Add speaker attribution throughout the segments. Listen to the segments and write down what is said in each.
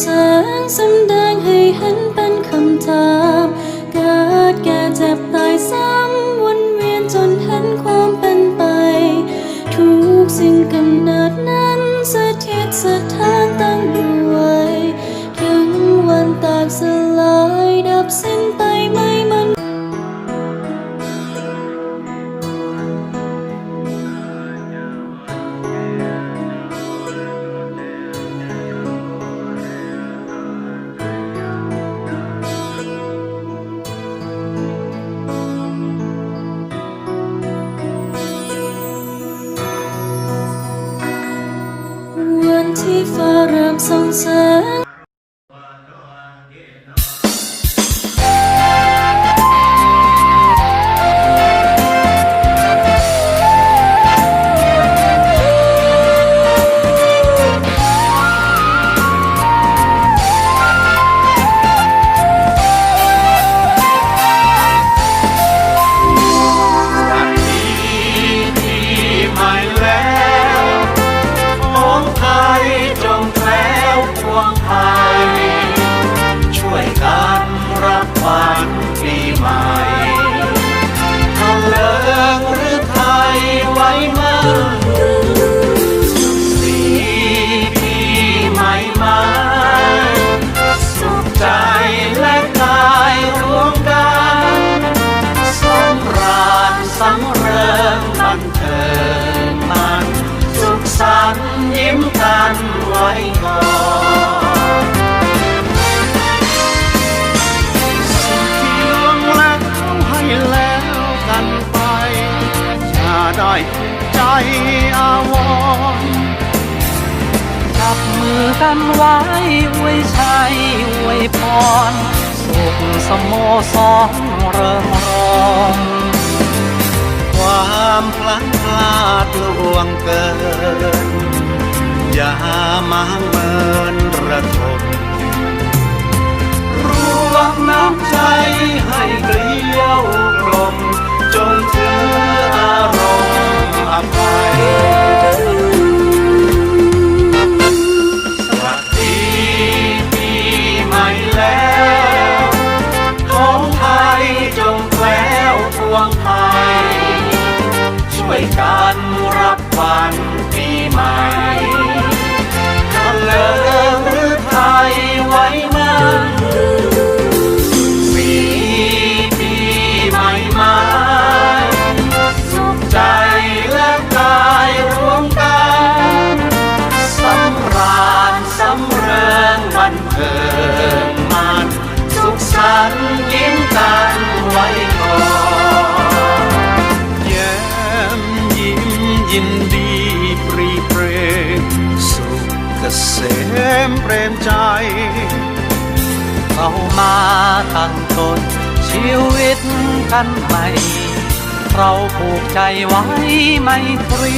Speaker 1: แสงสำแดงให้เห็นเป็นคำถามเกิดแก่เจ็บตายซ้ำวนเวียนจนเห็นความเป็นไป ทุกสิ่งกำเนิดนั้นสถิตสถาน ฟ้าเริ่มส่องแสง
Speaker 2: ยิ้มกันไว้ก่อนสิ่งที่ล่วงแล้วให้แล้วกันไปอย่าได้ผิดใจอาวรณ์
Speaker 3: จับมือกันไว้อวยชัยอวยพรสุขสโมสรเริงรอง
Speaker 2: ความพลั้งพลาดลวงเกิน อย่ามาเมินระทมรวมน้ำใจให้เกลียวกลม จงถืออารมณ์อภัยสวัสดีปีใหม่แล้วของไทยจงแคล้วพวงไทยช่วยกันรับขวัญ ยินดีปรีเปรสุขเกษมเปรมใจ
Speaker 3: เข้ามาตั้งตนชีวิตกันใหม่ เราผูกใจไว้ไม่ตรี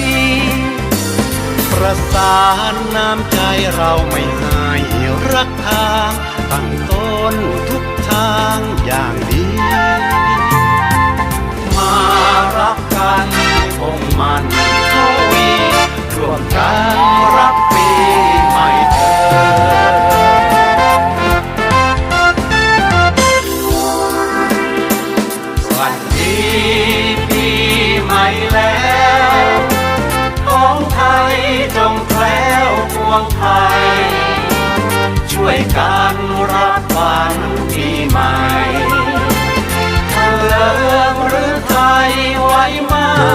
Speaker 2: ประสานน้ำใจเราไม่ให้รักทาง ตั้งต้นทุกทางอย่างดี ไทยจงไทย ช่วยกัน